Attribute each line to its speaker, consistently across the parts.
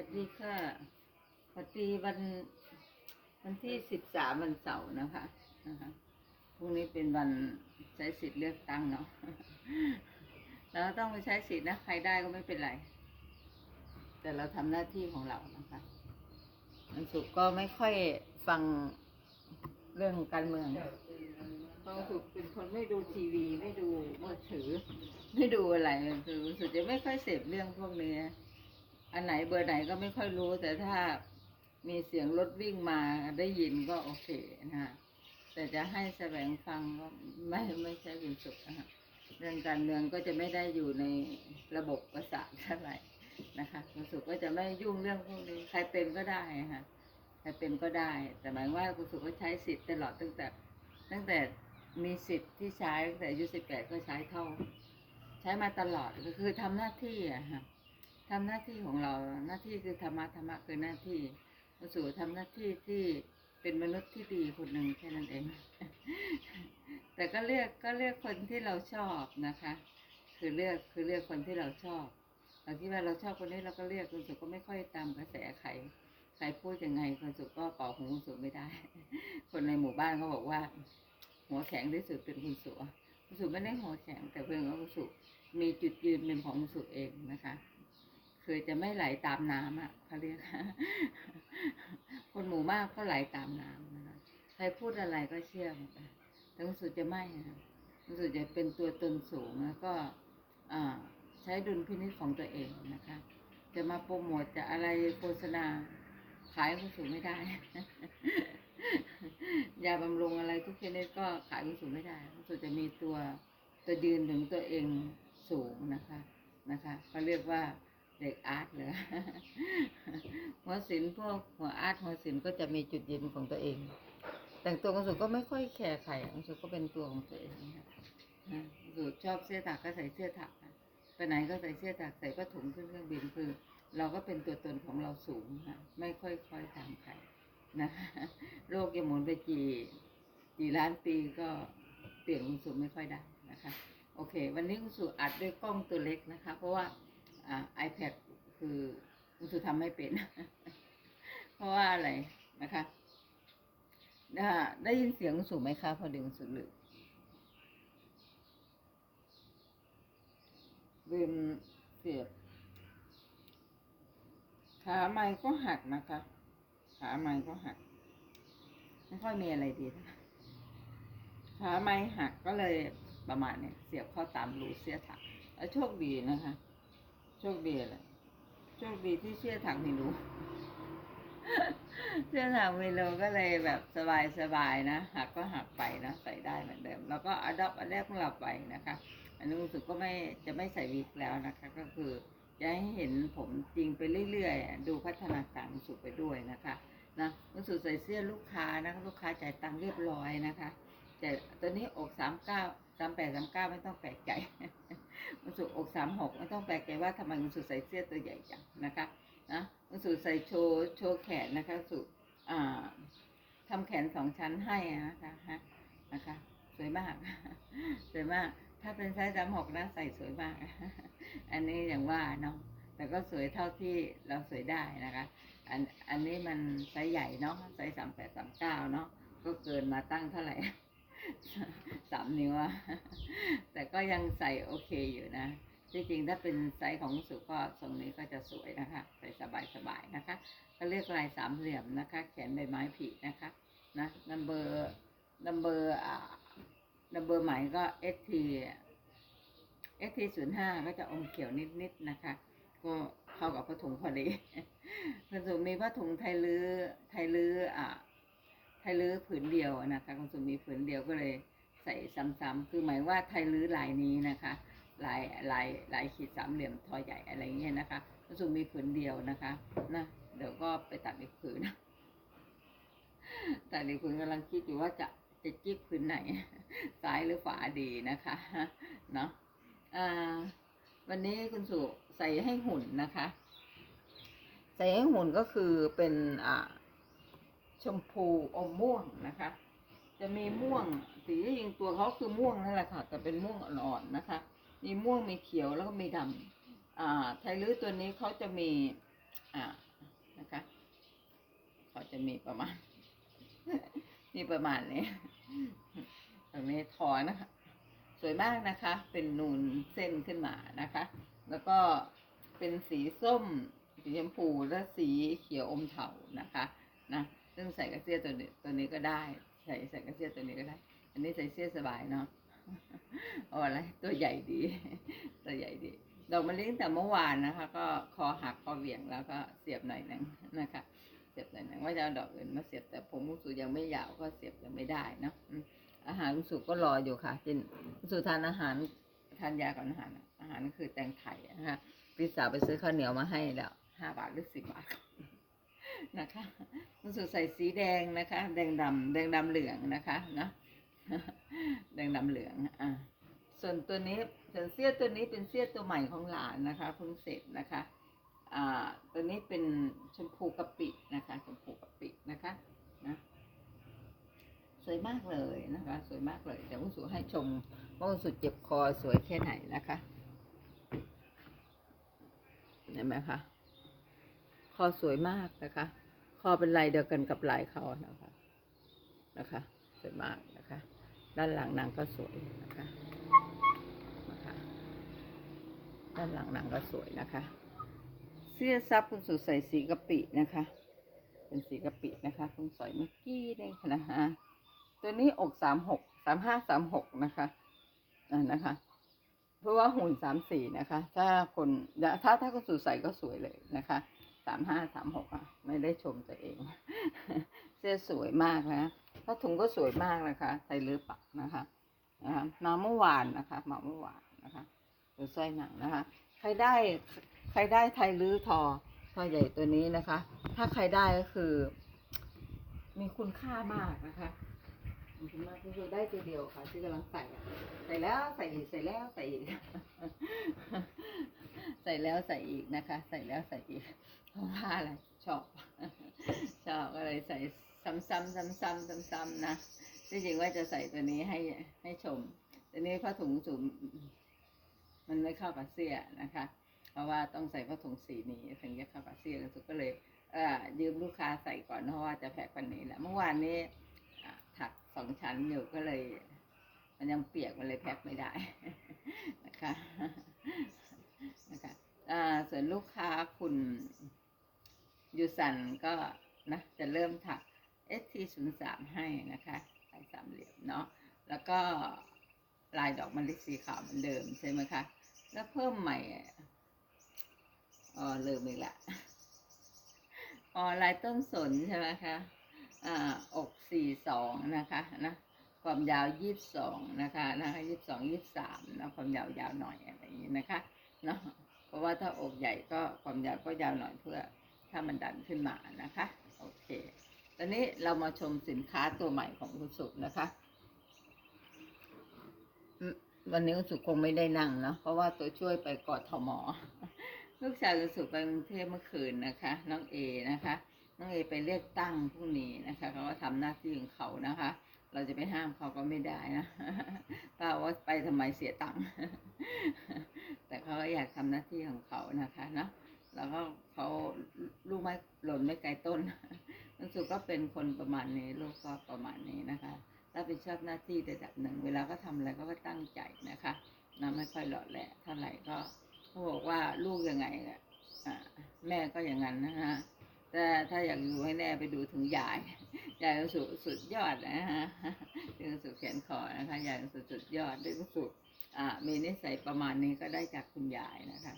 Speaker 1: วัสดีค่ะสวัสดีวันวันที่สิบสามวันเสาร์นะคะนะคะพรุ่งนี้เป็นวันใช้สิทธิ์เลือกตั้งเนาะเราต้องไปใช้สิทธิ์นะ ใครได้ก็ไม่เป็นไร แต่เราทำหน้าที่ของเรานะคะวันศุกร์ก็ไม่ค่อยฟังเรื่องการเมืองเพราะวันศุกร์เป็นคนไม่ดูทีวีไม่ดูมือถือ ไม่ดูอะไรคือรู้สึกจะไม่ค่อยเสพเรื่องพวกนี้ อันไหนเบอร์ไหนก็ไม่ค่อยรู้แต่ถ้ามีเสียงรถวิ่งมาได้ยินก็โอเคนะฮะแต่จะให้แสวงฟังก็ไม่ไม่ใช่เป็นสุขนะฮะเรื่องการเมืองก็จะไม่ได้อยู่ในระบบประสาทเท่าไหร่นะคะคุณสุขก็จะไม่ยุ่งเรื่องพวกนี้ใครเป็นก็ได้ค่ะใครเป็นก็ได้ แต่หมายว่าคุณสุขก็ใช้สิทธิ์ตลอดตั้งแต่ ตั้งแต่มีสิทธิ์ที่ใช้ตั้งแต่อายุสิบแปดก็ใช้เท่า ใช้มาตลอดก็คือทำหน้าที่อะค่ะ ทำหน้าที่ของเราหน้าที่คือธรรมะธรรมะคือหน้าที่พระสูทำหน้าที่ที่เป็นมนุษย์ที่ดีคนหนึ่งแค่นั้นเอง แต่ก็เลือกก็เลือกคนที่เราชอบนะคะ คือเลือกคือเลือกคนที่เราชอบเราคิดว่าเราชอบคนนี้เราก็เลือกคุณสุก็ไม่ค่อยตามกระแสใครใครพูดยังไงคุณสุก็เป่าหูคุณสุไม่ได้ คนในหมู่บ้านเขาบอกว่า หัวแข็งที่สุดเป็นคุณสุคุณสุไม่ได้หัวแข็งแต่เพื่อนว่าคุณสุมีจุดยืนเป็นของคุณสุเองนะคะ คือจะไม่ไหลตามน้ำอะเขาเรียกคนหมู่มากก็ไหลตามน้ำนะคะใครพูดอะไรก็เชื่อหมดแต่คุณสุจะไม่นะคุณสุดจะเป็นตัวตนสูงแล้วก็อ่าใช้ดุลพินิจของตัวเองนะคะ จะมาโปรโมทจะอะไรโฆษณาขายคุณสุไม่ได้ยาบำรุงอะไรทุกชนิดก็ขายคุณสุไม่ได้คุณสุจะมีตัวตัวยืนถึงตัวเองสูงนะคะนะคะเขาเรียกว่า เด็กอาร์ตเหรอหัวศิลป์พวกหัวอาร์ตหัวศิลป์ก็จะมีจุดยืนของตัวเอง แต่งตัวของสุก็ไม่ค่อยแคร์ใครของสุก็เป็นตัวของตัวเองนะนะสุชอบเสื้อถักก็ใส่เสื้อถักไปไหนก็ใส่เสื้อถักใส่ผ้าถุงขึ้นเครื่องบินคือเราก็เป็นตัวตนของเราสูงค่ะไม่ค่อยคอยตามใครนะโลกยังหมุนไปกี่กี่ล้านปีก็เปลี่ยนคุณสุไม่ค่อยได้นะคะ โอเค วันนี้คุณสุอัดด้วยกล้องตัวเล็กนะคะ เพราะว่า อ่า iPad คือคุณสุทำไม่เป็น เพราะว่าอะไรนะคะได้ได้ยินเสียงคุณสุไหมคะ พอดีคุณสุลืมลืมเสียบขาไม้ก็หักนะคะ ขาไม้ก็หัก ไม่ค่อยมีอะไรดีนะขาไม้หักก็เลยประมาณเนี้ยเสียบเข้าตามรูเสียถักแล้วโชคดีนะคะ โชคดีเลยโชคดีที่เชื่อถังไม่รู้ เชื่อถังไม่รู้ก็เลยแบบสบายสบายๆนะหักก็หักไปนะใส่ได้เหมือนเดิม แล้วก็อดอปอันแรกของเราไปนะคะ อันนี้รู้สึกก็ไม่จะไม่ใส่วิกแล้วนะคะ ก็คือจะให้เห็นผมจริงไปเรื่อยๆ ดูพัฒนาการสึกไปด้วยนะคะนะรู้สึกใส่เสื้อลูกค้านะคะลูกค้าจ่ายตังค์เรียบร้อยนะคะแต่ตอนนี้อกสามเก้า สามแปดสามเก้าไม่ต้องแปลกใจมันสุอกสามหกไม่ต้องแปลกใจว่าทำไมมันสุใส่เสื้อตัวใหญ่จังนะคะนะมันสุใส่โชว์โชว์แขนนะคะสุอ่าทำแขนสองชั้นให้นะคะฮะนะคะ สวยมากสวยมาก ถ้าเป็นไซส์สามหกนะใส่สวยมาก อันนี้อย่างว่าเนาะแต่ก็สวยเท่าที่เราสวยได้นะคะ อันอันนี้มันไซส์ใหญ่เนาะไซส์สามแปดสามเก้าเนาะก็เกินมาตั้งเท่าไหร่ สามนิ้วอะแต่ก็ยังใส่โอเคอยู่นะที่จริงถ้าเป็นไซส์ของสุก็ทรงนี้ก็จะสวยนะคะ ใส่สบายๆนะคะก็เรียกลายสามเหลี่ยมนะคะ แขนใบไม้ผลินะคะนะนัมเบอร์นัมเบอร์อ่านัมเบอร์ใหม่ก็ ST ST ศูนย์ห้าก็จะอมเขียวนิดๆนะคะ ก็เข้ากับผ้าถุงพอดีคุณสุมีผ้าถุงไทยลื้อไทยลื้ออ่า ยลื้อผืนเดียวนะคะคุณสุมีผืนเดียวก็เลยใส่ซ้ำๆคือหมายว่าไทยลื้อลายนี้นะคะลายลายลายขีดสามเหลี่ยมทอใหญ่อะไรเงี้ยนะคะคุณสุมีผืนเดียวนะคะนะเดี๋ยวก็ไปตัดอีกผืนตัดอีกผืนกำลังคิดอยู่ว่าจะจะจิ๊กผืนไหน ซ้ายหรือขวาดีนะคะเนาะอ่าวันนี้คุณสุใส่ให้หุ่นนะคะ ใส่ให้หุ่นก็คือเป็นอ่า มพูอมม่วงนะคะ จะมีม่วงสีที่จริงตัวเขาคือม่วงนั่นแหละค่ะแต่เป็นม่วงอ่อนๆนะคะ มีม่วงมีเขียวแล้วก็มีดำอ่าไทยลื้อตัวนี้เขาจะมีอ่าจะมีประมาณ มีประมาณนี้ตรงนี้ทอนะคะ สวยมากนะคะ เป็นนูนเส้นขึ้นมานะคะ แล้วก็เป็นสีส้ม สีชมพูและสีเขียวอมเทานะคะ นะ ซึ่งใส่กระเสี้ยตัวนี้ตัวนี้ก็ได้ ใส่ใส่กระเสี้ยตัวนี้ก็ได้ อันนี้ใส่เสื้อสบายเนาะเอาอะไรตัวใหญ่ดี ตัวใหญ่ดีดอกมะลิตั้งแต่เมื่อวานนะคะ ก็คอหักคอเหวี่ยงแล้วก็เสียบหน่อยหนึ่งนะคะ เสียบหน่อยหนึ่งว่าจะเอาดอกอื่นมาเสียบแต่ผมรู้สึกยังไม่ยาวก็เสียบยังไม่ได้เนาะอาหารรู้สึกก็รออยู่ค่ะจินรู้สึกทานอาหารทานยาก่อนอาหารอาหารก็คือแตงไทยนะคะพี่สาวไปซื้อข้าวเหนียวมาให้แล้วห้าบาทหรือสิบบาทนะคะ รู้สึกใส่สีแดงนะคะ แดงดำแดงดำเหลืองนะคะนะแดงดำเหลืองอะส่วนตัวนี้ส่วนเสื้อตัวนี้เป็นเสื้อตัวใหม่ของหลานนะคะเพิ่งเสร็จนะคะอ่าตัวนี้เป็นชมพูกะปินะคะชมพูกะปินะคะนะสวยมากเลยนะคะ สวยมากเลยเดี๋ยวคุณสุให้ชมว่าคุณสุเจ็บคอสวยแค่ไหนนะคะเห็นไหมคะคอสวยมากนะคะ คอเป็นลายเดียวกันกับลายเขานะคะนะคะสวยมากนะคะ ด้านหลังนางก็สวยนะคะนะคะด้านหลังนางก็สวยนะคะ เสื้อซับคุณสุใส่สีกะปินะคะ เป็นสีกะปินะคะคุณสอยเมื่อกี้นี่ค่ะนะคะตัวนี้อกสามหกสามห้าสามหกนะคะอ่านะคะเพราะว่าหุ่นสามสี่นะคะ ถ้าคนถ้าถ้าคุณสุใส่ก็สวยเลยนะคะ สามห้าสามหกอะ ไม่ได้ชมตัวเอง เสื้อสวยมากนะผ้าถุงก็สวยมากนะคะใส่ลือปักนะคะนะคะมาเมื่อวานนะคะมาเมื่อวานนะคะดูสร้อยหนังนะคะ ใครได้ใครได้ไทยลื้อทอทอใหญ่ตัวนี้นะคะ ถ้าใครได้ก็คือ มีคุณค่ามากนะคะมีคุณมากที่สุดได้ตัวเดียวค่ะที่กำลังใส่ใส่แล้วใส่อีกใส่แล้วใส่อีก ใส่แล้วใส่อีกนะคะ ใส่แล้วใส่อีก เพราะว่าอะไรชอบ ชอบก็เลยใส่ซ้ำๆซ้ำๆซ้ำๆนะที่จริงว่าจะใส่ตัวนี้ให้ให้ชมตัวนี้ผ้าถุงสูงมันไม่เข้ากับเสื้อนะคะ เพราะว่าต้องใส่ผ้าถุงสีนี้ถึงจะเข้ากับเสื้อแล้วสุดก็เลยเอ่อยืมลูกค้าใส่ก่อนเพราะว่าจะแพ็ควันนี้แหละเมื่อวานนี้ถักสองชั้นอยู่ก็เลย มันยังเปียกมันเลยแพ็คไม่ได้นะคะ ส่วนลูกค้าคุณยูสันก็นะจะเริ่มถัก ST 0 3 ให้นะคะลายสามเหลี่ยมเนาะแล้วก็ลายดอกมะลิสีขาวเหมือนเดิมใช่ไหมคะ แล้วเพิ่มใหม่อ๋อลืมอีกละอ๋อลายต้นสนใช่ไหมคะอ่าอกสี่สองนะคะนะความยาวยี่สิบสองนะคะนะคะยี่สิบสองยี่สิบสามนะความยาวยาวหน่อยอะไรอย่างนี้นะคะเนาะ เพราะว่าถ้าอกใหญ่ก็ความยาวก็ยาวหน่อยเพื่อถ้ามันดันขึ้นมานะคะ โอเค ตอนนี้เรามาชมสินค้าตัวใหม่ของคุณสุนะคะ วันนี้คุณสุคงไม่ได้นั่งเนาะเพราะว่าตัวช่วยไปกอดทมอลูกชายคุณสุไปกรุงเทพเมื่อคืนนะคะ น้องเอนะคะ น้องเอไปเลือกตั้งพรุ่งนี้นะคะเขาก็ทำหน้าที่ของเขานะคะ เราจะไปห้ามเขาก็ไม่ได้นะป้าว่าไปทำไมเสียตังค์ แต่เขาก็อยากทำหน้าที่ของเขานะคะเนาะแล้วก็เขาลูกไม้หล่นไม่ไกลต้นมันสุก็เป็นคนประมาณนี้ลูกก็ประมาณนี้นะคะรับผิดชอบหน้าที่ระดับหนึ่ง เวลาก็ทำอะไรก็ก็ตั้งใจนะคะนะไม่ค่อยหลอดแหละเท่าไหร่ก็เขาบอกว่าลูกยังไงอะอะแม่ก็อย่างนั้นนะฮะแต่ถ้าอยากดูให้แน่ไปดูถึงยายยายสุสุดยอดนะฮะดึงสุดแขนคอนะคะยายสุดสุดยอดดึงสุด อ่ามีนิสัยประมาณนี้ก็ได้จากคุณยายนะคะ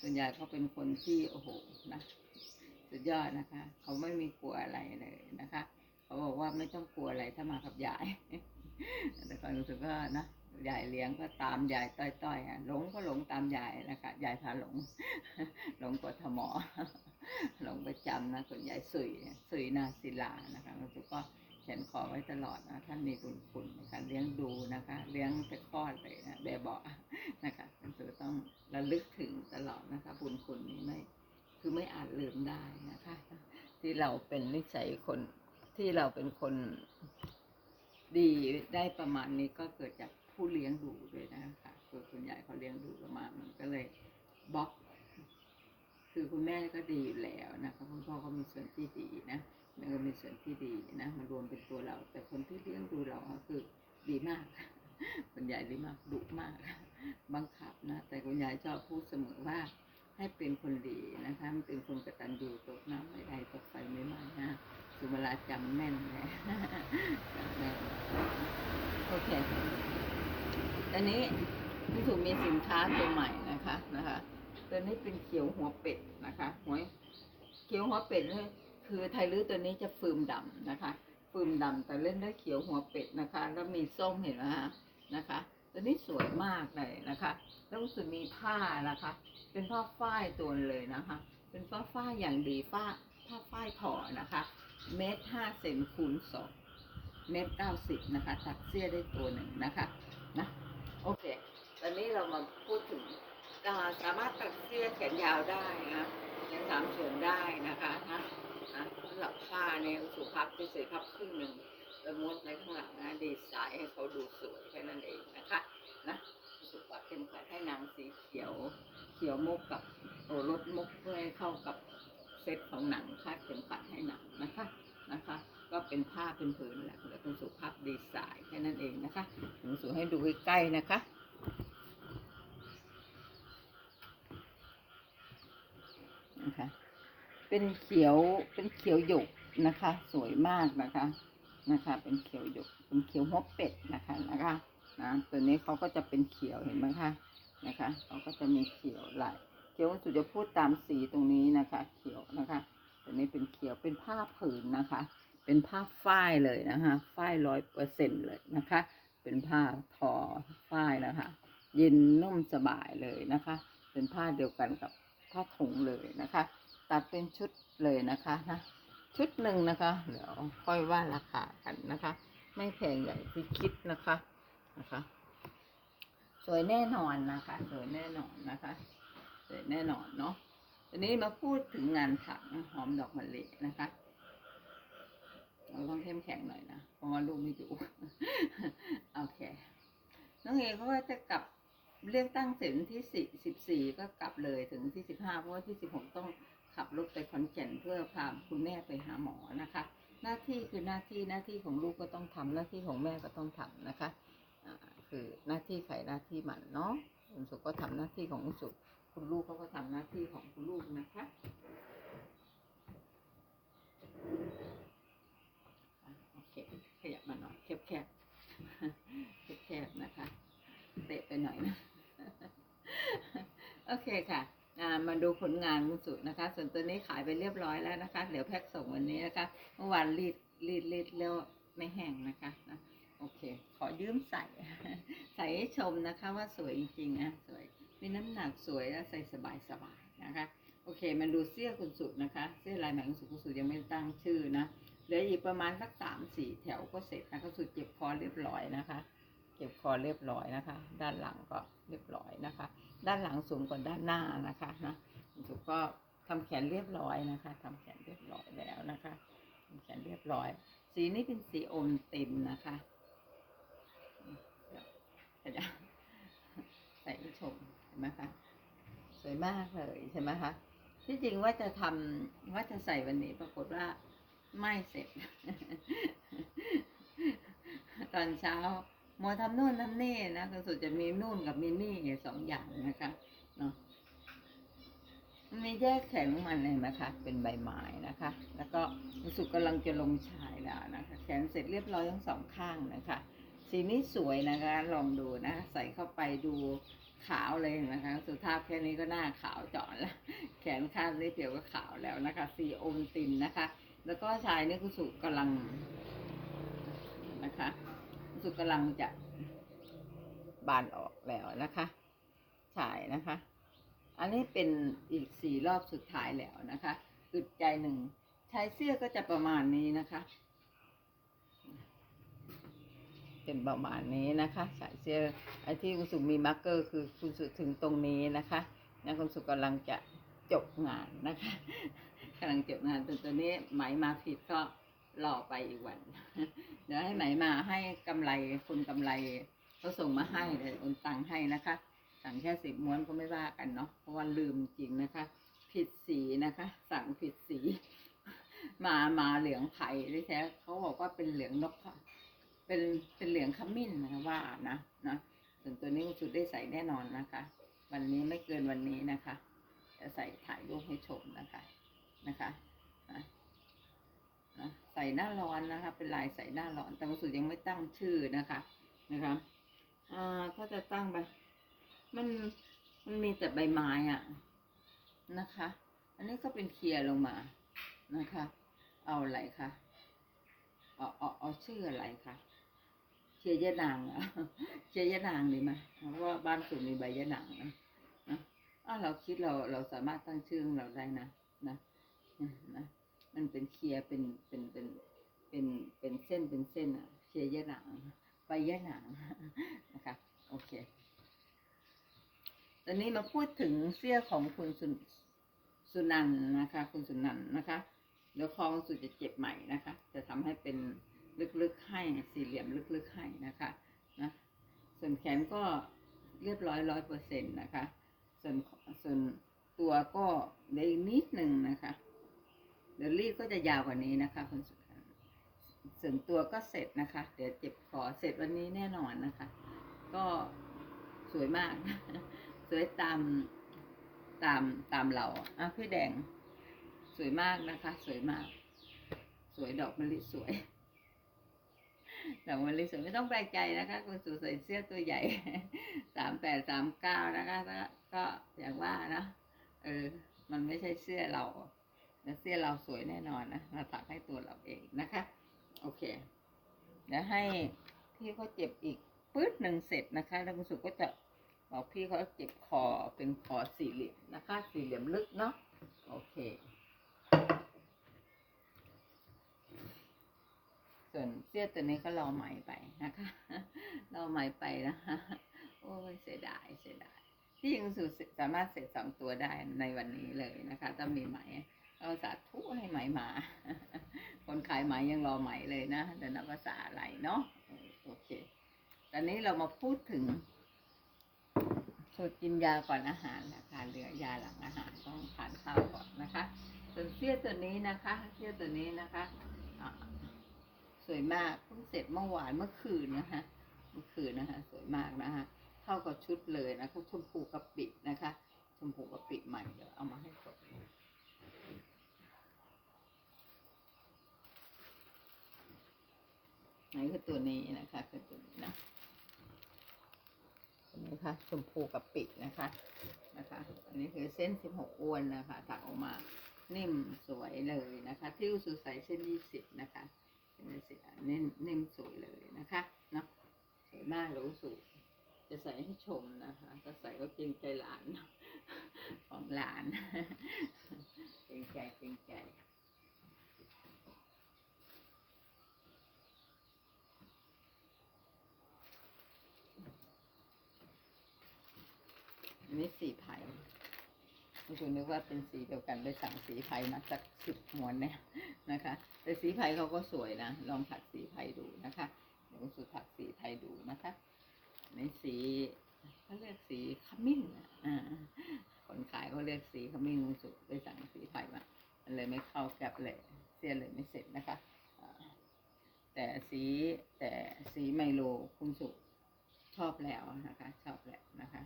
Speaker 1: คุณยายเขาเป็นคนที่โอ้โหนะสุดยอดนะคะ เขาไม่มีกลัวอะไรเลยนะคะ เขาบอกว่าไม่ต้องกลัวอะไรถ้ามากับยาย แต่ก่อนรู้สึกว่านะยายเลี้ยงก็ตามยายต้อยๆอะหลงก็หลงตามยายนะคะยายพาหลง หลงกทมหลงประจำนะส่วนยายสุยสุยนาศิลานะคะรู้สึกก็ เขียนขอไว้ตลอดนะท่านมีบุญคุณนะคะเลี้ยงดูนะคะ เลี้ยงแต่คลอดเลยนะแบบเบาะนะคะรู้สึกต้องระลึกถึงตลอดนะคะ บุญคุณนี้ไม่คือไม่อาจลืมได้นะคะ ที่เราเป็นนิสัยคนที่เราเป็นคนดีได้ประมาณนี้ก็เกิดจากผู้เลี้ยงดูด้วยนะคะคือคุณยายเขาเลี้ยงดูเรามามันก็เลยบล็อก คือคุณแม่ก็ดีอยู่แล้วนะคะคุณพ่อก็มีส่วนที่ดีนะ แม่ก็มีส่วนที่ดีนะมารวมเป็นตัวเรา แต่คนที่เลี้ยงดูเราคือดีมากคุณยายดีมากดุมากบังคับนะ แต่คุณยายชอบพูดเสมอว่า ให้เป็นคนดีนะคะมันเป็นคนกตัญญูตกน้ำไม่ได้ตกไฟไม่ไหม้นะสุเวลาจำแม่นเลยจำแม่นโอเคตอนนี้พี่ถูกมีสินค้าตัวใหม่นะคะนะคะตัวนี้เป็นเขียวหัวเป็ดนะคะหัวเขียวหัวเป็ดนี่ คือไทลื้อตัวนี้จะฟืมดำนะคะ ฟืมดำแต่เล่นได้เขียวหัวเป็ดนะคะ แล้วมีส้มเห็นไหมฮะนะคะ ตัวนี้สวยมากเลยนะคะแล้วรู้สึกมีผ้านะคะ เป็นผ้าฝ้ายตัวเลยนะคะ เป็นผ้าฝ้ายอย่างดีผ้าผ้าฝ้ายถอนะคะเมตรห้าเซนคูณสองเมตรเก้าสิบนะคะตัดเสื้อได้ตัวหนึ่งนะคะนะโอเคตอนนี้เรามาพูดถึงสามารถตัดเสื้อแขนยาวได้นะแขนสามส่วนได้นะคะนะ หรับผ้าเนี่ยสุภาพที่สวยพับครึ่งหนึ่งแล้วม้วนข้างหลังนะดีไซน์ให้เขาดูสวยแค่นั้นเองนะคะนะสุภาพเป็นขัดให้นางสีเขียวเขียวมุกกับโอรสมุกเพื่อให้เข้ากับเซตของหนังคาดเข็มขัดให้หนังนะคะนะคะ ก็เป็นผ้าเป็นผืนแหละแล้วเป็นสุภาพดีไซน์แค่นั้นเองนะคะหนูสูให้ดูใกล้ๆนะคะนะคะ เป็นเขียวเป็นเขียวหยกนะคะ สวยมากนะคะนะคะ เป็นเขียวหยกเป็นเขียวหัวเป็ดนะคะนะคะนะตัวนี้เขาก็จะเป็นเขียวเห็นไหมคะนะคะเขาก็จะมีเขียวลายเขียวสุดจะพูดตามสีตรงนี้นะคะ เขียวนะคะตัวนี้เป็นเขียวเป็นผ้าผืนนะคะ เป็นผ้าฝ้ายเลยนะคะฝ้ายร้อยเปอร์เซ็นเลยนะคะ เป็นผ้าทอฝ้ายนะคะ เย็นนุ่มสบายเลยนะคะ เป็นผ้าเดียวกันกับผ้าถุงเลยนะคะ ตัดเป็นชุดเลยนะคะนะชุดหนึ่งนะคะ เดี๋ยวค่อยว่าราคากันนะคะ ไม่แพงอย่ที่คิดนะคะนะคะ สวยแน่นอนนะคะ สวยแน่นอนนะคะ สวยแน่นอนเนาะทีนี้มาพูดถึงงานถักหอมดอกมะลินะคะเราต้องเข้มแข็งหน่อยนะเพราะว่าลูกไม่อยู่โอเคน้องเอเขาก็จะกลับเลือกตั้งเสร็จวันที่สี่สิบสี่ก็กลับเลยถึงที่สิบห้าเพราะว่าที่สิบหกต้อง ขับรถไปขอนแก่นเพื่อพาคุณแม่ไปหาหมอนะคะ หน้าที่คือหน้าที่หน้าที่ของลูกก็ต้องทำหน้าที่ของแม่ก็ต้องทำนะคะคือหน้าที่ใครหน้าที่มันเนาะคุณสุก็ทำหน้าที่ของคุณสุคุณลูกเขาก็ทำหน้าที่ของคุณลูกนะคะโอเคขยับมาหน่อยแคบแคบๆแคบๆนะคะ เตะไปหน่อยนะ โอเคค่ะ มาดูผลงานคุสุนะคะ ส่วนตัวนี้ขายไปเรียบร้อยแล้วนะคะ เดี๋ยวแพ็คส่งวันนี้นะคะเมื่อวานรีดรีดรีดแล้วไม่แห้งนะคะนะโอเค ขอยืมใส่ ใส่ให้ชมนะคะว่าสวยจริงๆนะสวยมีน้ำหนักสวยและใส่สบายสบายๆนะคะ โอเคมาดูเสื้อคุณสุนะคะ เสื้อลายไหมคุณสุคุณสุยังไม่ตั้งชื่อนะเหลืออีกประมาณสักสามสี่แถวก็เสร็จนะคุณสุเก็บคอเรียบร้อยนะคะ เก็บคอเรียบร้อยนะคะ ด้านหลังก็เรียบร้อยนะคะ ด้านหลังสูงกว่าด้านหน้านะคะนะคุณสุก็ทำแขนเรียบร้อยนะคะทำแขนเรียบร้อยแล้วนะคะทำแขนเรียบร้อย สีนี้เป็นสีอมต็มนะคะเดี๋ยวใส่ให้ชมเห็นไหมคะสวยมากเลยใช่ไหมคะที่จริงว่าจะทำว่าจะใส่วันนี้ปรากฏว่าไม่เสร็จ ตอนเช้า หมัวทำนู่นทำนี่นะคือสุดจะมีนู่นกับมีนี่สองอย่างนะคะเนาะมันมีแยกแขนของมันเลยนะคะเป็นใบไม้นะคะ แล้วก็รู้สึกกำลังจะลงชายแล้วนะคะแขนเสร็จเรียบร้อยทั้งสองข้างนะคะสีนี้สวยนะคะลองดูนะ ใส่เข้าไปดูขาวเลยนะคะ สุภาพแค่นี้ก็หน้าขาวจอนแล้วแขนข้างนี้เดียวก็ขาวแล้วนะคะสีอมตินนะคะ แล้วก็ชายนี่คุณสุกำลังนะคะ สุกำลังจะบานออกแล้วนะคะฉายนะคะ อันนี้เป็นอีกสี่รอบสุดท้ายแล้วนะคะอึดใจหนึ่งใช้เสื้อก็จะประมาณนี้นะคะ เป็นประมาณนี้นะคะใส่เสื้อไอ้ที่คุณสุมีมาร์กเกอร์ คือคุณสุถึงตรงนี้นะคะนะคุณสุกำลังจะจบงานนะคะกำลังจบงานแต่ตัวนี้ไหมมาผิดก็ รอไปอีกวัน เดี๋ยวให้ไหมมาให้กำไรคุณกำไรเขาส่งมาให้เดี๋ยวโอนตังค์ให้นะคะ สั่งแค่สิบม้วนก็ไม่ว่ากันเนาะเพราะว่าลืมจริงนะคะ ผิดสีนะคะ สั่งผิดสีมามาเหลืองไผ่ที่แท้เขาบอกว่าเป็นเหลืองนกเป็นเป็นเหลืองขมิ้นนะว่านะนะส่วนตัวนี้คุณสุดได้ใส่แน่นอนนะคะ วันนี้ไม่เกินวันนี้นะคะ จะใส่ถ่ายรูปให้ชมนะคะนะคะอะนะ ใส่หน้าร้อนนะคะ เป็นลายใส่หน้าร้อน แต่คุณสุดยังไม่ตั้งชื่อนะคะ นะคะอ่าถ้าจะตั้งไป มัน มันมีแต่ใบไม้อะนะคะ อันนี้ก็เป็นเคลียร์ลงมา นะคะ เอาอะไรคะเอาเอาเอาชื่ออะไรคะเชียร์ยะนางเหรอะเชียร์ยะนางดีไหมเพราะว่าบ้านสุดมีใบยะนางนะนะอ้าเราคิดเราเราสามารถตั้งชื่อของเราได้นะ นะนะ มันเป็นเคลียร์เป็นเป็นเป็นเป็นเป็นเส้นเป็นเส้นอะเชียร์ยะนางใบยะนางนะคะโอเคตอนนี้มาพูดถึงเสื้อของคุณสุนสุนันนะคะ คุณสุนันนะคะเดี๋ยวคองสุดจะเจ็บใหม่นะคะ จะทำให้เป็นลึกๆให้สี่เหลี่ยมลึกๆให้นะคะนะส่วนแขนก็เรียบร้อยร้อยเปอร์เซ็นต์นะคะ ส่วนส่วนตัวก็ได้นิดหนึ่งนะคะ เดี๋ยวรีดก็จะยาวกว่านี้นะคะคุณสุนันท์ส่วนตัวก็เสร็จนะคะ เดี๋ยวเจ็บคอเสร็จวันนี้แน่นอนนะคะ ก็สวยมาก สวยตามตามตามเราอะพี่แดง สวยมากนะคะ สวยมาก สวยดอกมะลิสวยดอกมะลิสวยไม่ต้องแปลกใจนะคะคุณสุใส่เสื้อตัวใหญ่สามแปดสามเก้านะคะก็อย่างว่านะเออ มันไม่ใช่เสื้อเรา แต่เสื้อเราสวยแน่นอนนะเราถักให้ตัวเราเองนะคะ โอเคเดี๋ยวให้พี่เขาเจ็บอีกปื๊ดหนึ่งเสร็จนะคะแล้วคุณสุก็จะบอกพี่เขาเจ็บคอเป็นคอสี่เหลี่ยมนะคะ สี่เหลี่ยมลึกเนาะโอเค ส่วนเสื้อตัวนี้ก็รอไหม่ไปนะคะรอไหม่ไปนะคะโอ้ยเสียดายเสียดายที่ยิงสุดสามารถเสร็จสองตัวได้ในวันนี้เลยนะคะถ้ามีไหม เราสาธุให้ไหมมา คนขายไหมยังรอไหมเลยนะแต่นับภาษาอะไรเนาะโอเค ตอนนี้เรามาพูดถึงสูตรกินยาก่อนอาหารนะคะเหลือยาหลังอาหารต้องทานข้าวก่อนนะคะ ส่วนเสื้อตัวนี้นะคะเสื้อตัวนี้นะคะสวยมากเพิ่งเสร็จเมื่อวานเมื่อคืนนะคะเมื่อคืนนะคะ สวยมากนะคะเข้ากับชุดเลยนะคะชมพูกะปินะคะชมพูกะปิใหม่เดี๋ยวเอามาให้กด ไหนคือตัวนี้นะคะคือตัวนี้นะนี้ค่ะชมพูกะปิดนะคะนะคะ อันนี้คือเส้นสิบหกอวนนะคะถักออกมานิ่มสวยเลยนะคะที่อุสุใสเส้นยี่สิบนะคะเส้นยี่สิบนิ่มนิ่มสวยเลยนะคะเนาะสวยมากเลยอุสุจะใส่ให้ชมนะคะถ้าใส่ก็เกรงใจหลานของหลานเกรงใจเกรงใจ อันนี้สีไผ่คุณคุณนึกว่าเป็นสีเดียวกันไปสั่งสีไผ่มาสักสิบมวนเนี่ยนะคะ แต่สีไผ่เขาก็สวยนะ ลองถักสีไผ่ดูนะคะเดี๋ยวคุณสุถักสีไผ่ดูนะคะ ในสีเขาเรียกสีขมิ้นอ่าคนขายเขาเรียกสีขมิ้นคุณสุไปสั่งสีไผ่มามันเลยไม่เข้าแกับเลยเสียเลยไม่เสร็จนะคะแต่สีแต่สีไมโลคุณสุชอบแล้วนะคะ ชอบแล้วนะคะ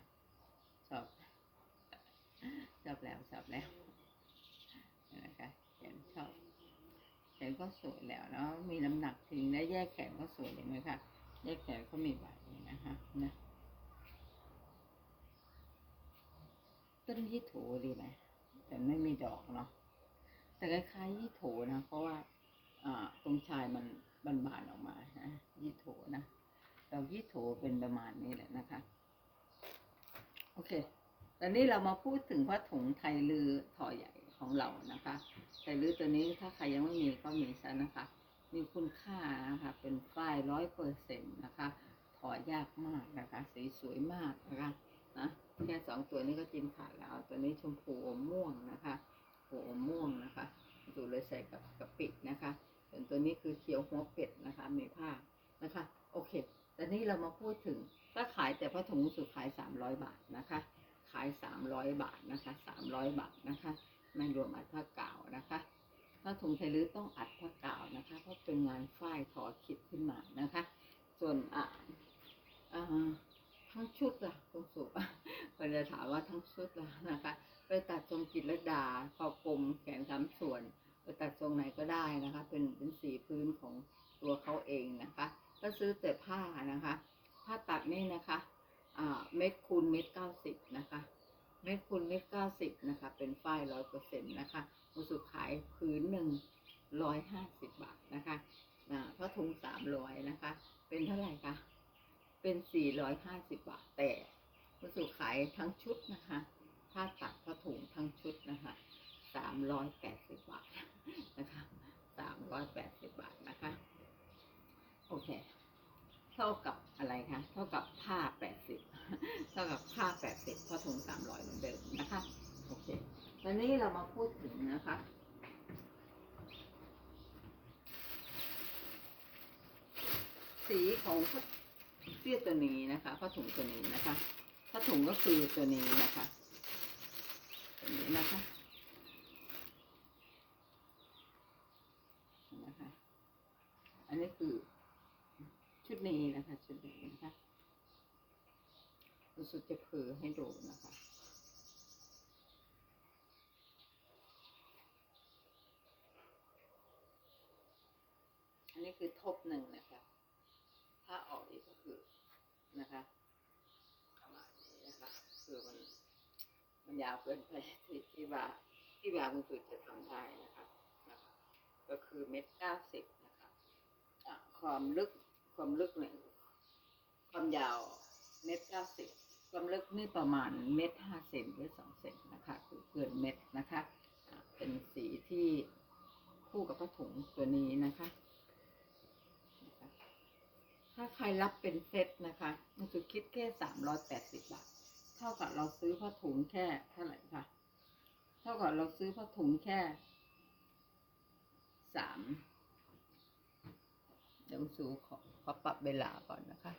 Speaker 1: ชอบแล้วชอบแล้วนะคะแขนชอบแขนก็สวยแล้วเนาะมีน้ำหนักถึงและแยกแขนก็สวยเลยนะคะแยกแขนก็มีใบนะคะนะต้นยี่โถดีไหมแต่ไม่มีดอกเนาะแต่คล้ายๆยี่โถนะเพราะว่าตรงชายมันบานๆออกมานะยี่โถนะดอกยี่โถเป็นประมาณนี้แหละนะคะ โอเค ตอนนี้เรามาพูดถึงผ้าถุงไทยลือถอใหญ่ของเรานะคะไทยลือตัวนี้ถ้าใครยังไม่มีก็มีซะนะคะ มีคุณค่านะคะเป็นฝ้ายร้อยเปอร์เซ็นต์นะคะ ถอยากมากนะคะสีสวยมากนะคะนะแค่สองตัวนี้ก็จินขาดแล้ว ตัวนี้ชมพูอมม่วงนะคะโอมม่วงนะคะดูเลยใส่กับกะปินะคะส่วนตัวนี้คือเขียวหัวเป็ดนะคะมีผ้านะคะ โอเคตอนนี้เรามาพูดถึงถ้าขายแต่ผ้าถุงสุดขายสามร้อยบาทนะคะายสามร้อยบาทนะคะสามร้อยบาทนะคะไม่รวมอัดผ้ากาวนะคะผ้าถุงไทลื้อต้องอัดผ้ากาวนะคะ เพราะเป็นงานฝ้ายทอคิดขึ้นมานะคะ ส่วนอะอ่าทั้งชุดล่ะคุณสุก็จะถามว่าทั้งชุดล่ะนะคะ ไปตัดทรงกิจและดาคอกลมแขนสามส่วนไปตัดทรงไหนก็ได้นะคะ เป็นเป็นสีพื้นของตัวเขาเองนะคะ ก็ซื้อแต่ผ้านะคะ ผ้าตัดนี่นะคะ ร้อยเปอร์เซ็นต์นะคะมูสุขายพื้นหนึ่งร้อยห้าสิบบาทนะคะอ่าผ้าถุงสามร้อยนะคะ เป็นเท่าไหร่คะ เป็นสี่ร้อยห้าสิบบาท แต่มูสุขายทั้งชุดนะคะ ผ้าตัดผ้าถุงทั้งชุดนะคะสามร้อยแปดสิบบาทนะคะสามร้อยแปดสิบบาทนะคะ โอเค เท่ากับอะไรคะ เท่ากับผ้าแปดสิบ เท่ากับผ้าแปดสิบผ้าถุงสามร้อยเหมือนเดิมนะคะ โอเค ตอนนี้เรามาพูดถึง นะคะ สีของผ้าเสื้อตัวนี้นะคะผ้าถุงตัวนี้นะคะผ้าถุงก็คือตัวนี้นะคะตัวนี้นะคะนะคะ อันนี้คือชุดนี้นะคะชุดนี้นะคะสึกจะคือให้ดูนะคะ อันนี้คือทบหนึ่งนะคะถ้าออกอีกก็คือนะคะประมาณนี้นะคะคือมันมันยาวเกินไปที่ที่ว่าที่ว่าคุณสุดจะทำได้นะคะนะคะ ก็คือเม็ดเก้าสิบนะคะความลึกความลึกเนี่ยความยาวเม็ดเก้าสิบความลึกนี่ประมาณเม็ดห้าเซนหรือสองเซนนะคะคือเกินเม็ดนะคะ เป็นสีที่คู่กับผ้าถุงตัวนี้นะคะ ถ้าใครรับเป็นเซตนะคะมันจะคิดแค่สามร้อยแปดสิบบาท เท่ากับเราซื้อผ้าถุงแค่เท่าไหร่คะเท่ากับเราซื้อผ้าถุงแค่สามเดี๋ยวสูขอขอปรับเวลาก่อนนะคะ